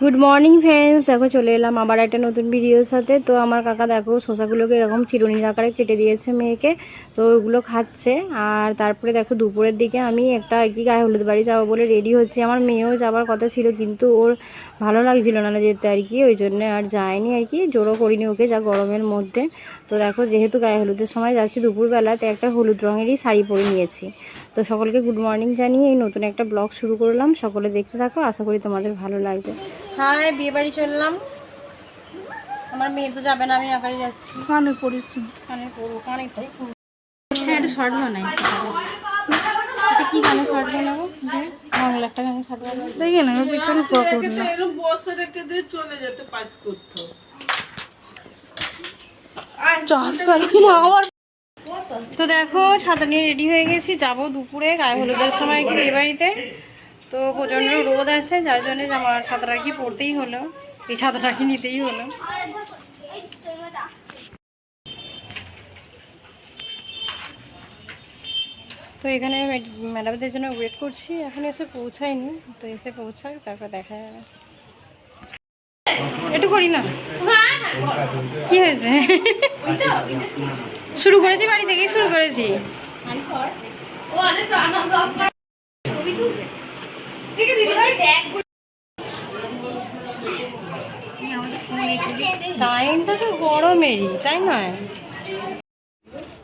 Good morning friends দেখো, চলে এলাম আবার একটা নতুন ভিডিওর সাথে। তো আমার কাকা দেখো, শসাগুলোকে এরকম চিরুনির আকারে কেটে দিয়েছে মেয়েকে। তো ওগুলো খাচ্ছে। আর তারপরে দেখো, দুপুরের দিকে আমি একটা কি গায়ে হলুদ বাড়ি যাব বলে রেডি হচ্ছে। আমার মেয়েও যাবার কথা ছিল, কিন্তু ওর ভালো লাগছিল না যেতে আর কি। ওই জন্য আর যায়নি আর কি। জোরও করিনি ওকে যা গরমের মধ্যে। তো দেখো, যেহেতু গায়ে হলুদের সময় যাচ্ছি দুপুরবেলা তো একটা হলুদ রঙেরই শাড়ি পরে নিয়েছি। তো সকলকে গুড মর্নিং জানিয়ে এই নতুন একটা ব্লগ শুরু করলাম। সকলে দেখতে থাকো। আশা করি তোমাদের ভালো লাগবে। হ্যাঁ বিয়ে বাড়ি চললাম। আমার মেয়ে তো যাবে না আমি একাই যাচ্ছি। কানে পড়েছি। কানে পড়ব কানেরটাই পড়ব হ্যাঁ শর্ট বানাই। এটা কি গানে শর্ট বানাবো? বাংলা একটা গানে শর্ট বানাবো। দেখে না পিছনে পকড় না। এরকম বসে রেখে দিয়ে চলে যেতে পাস করতো। চাষার তো দেখো ছাতা নিয়ে রেডি হয়ে গেছি। যাব দুপুরে গায়ে হলুদের সময় কি বিয়ে বাড়িতে। তো প্রচণ্ড রোদ আছে, যার জন্য আমার ছাতাটা কি পড়তেই হলো। এই ছাতাটা কি নিতেই হলো। তো এখানে ম্যাডামদের জন্য ওয়েট করছি, এখন এসে পৌঁছায়নি। তো এসে পৌঁছাক, তারপর দেখা যাবে। একটু করি না? কি হয়েছে? শুরু করেছি বাড়ি থেকেই শুরু করেছি। টাইমটা তো গরমেরই তাই নয়?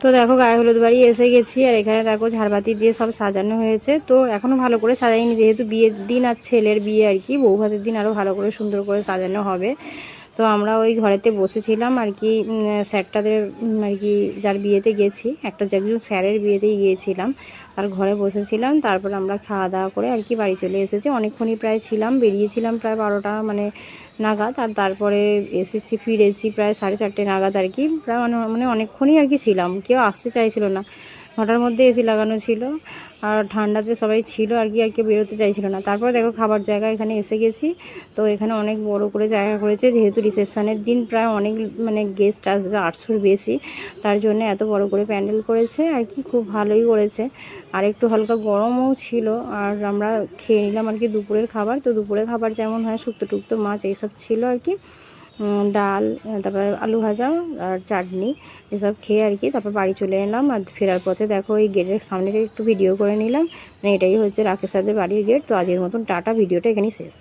তো দেখো, গায়ে হলুদ বাড়ি এসে গেছি, আর এখানে দেখো ঝাড়বাতি দিয়ে সব সাজানো হয়েছে। তো এখনও ভালো করে সাজাইনি, যেহেতু বিয়ের দিন আর ছেলের বিয়ে আর কি বউভাতের দিন আরও ভালো করে সুন্দর করে সাজানো হবে। তো আমরা ওই ঘরেতে বসেছিলাম আর কি স্যারটাদের আর কি যার বিয়েতে গেছি, একটা একজন স্যারের বিয়েতেই গিয়েছিলাম, তার ঘরে বসেছিলাম, তারপর আমরা খাওয়া দাওয়া করে আর কি বাড়ি চলে এসেছি। অনেকক্ষণই প্রায় ছিলাম, বেরিয়েছিলাম প্রায় বারোটা মানে নাগাদ, আর তারপরে এসেছি, ফিরেছি প্রায় সাড়ে চারটে নাগাদ আর কি, প্রায় মানে- মানে অনেকক্ষণই আর কি ছিলাম, কেউ আসতে চাইছিল না। নটার মধ্যে এসি লাগানো ছিল আর ঠান্ডাতে সবাই ছিল আর কি, আর কেউ বেরোতে চাইছিল না। তারপর দেখো খাবার জায়গা এখানে এসে গেছি। তো এখানে অনেক বড় করে জায়গা করেছে, যেহেতু রিসেপশানের দিন প্রায় অনেক মানে গেস্ট আসবে আটশোর বেশি, তার জন্য এত বড় করে প্যান্ডেল করেছে আর কি, খুব ভালোই করেছে। আর একটু হালকা গরমও ছিল আর আমরা খেয়ে নিলাম আর কি দুপুরের খাবার। তো দুপুরের খাবার যেমন হয় শুক্তো টুক্তো, মাছ এইসব ছিল আর কি। ডাল তারপরে আলু ভাজা আর চাটনি, এসব খেয়ে আর কি, তারপর বাড়ি চলে এলাম। আর ফেরার পথে দেখো এই গেটের সামনে একটু ভিডিও করে নিলাম। মানে এটাই হচ্ছে রাকেশ সাদের বাড়ির গেট তো আজের মতন টাটা ভিডিওটা এখানেই শেষ।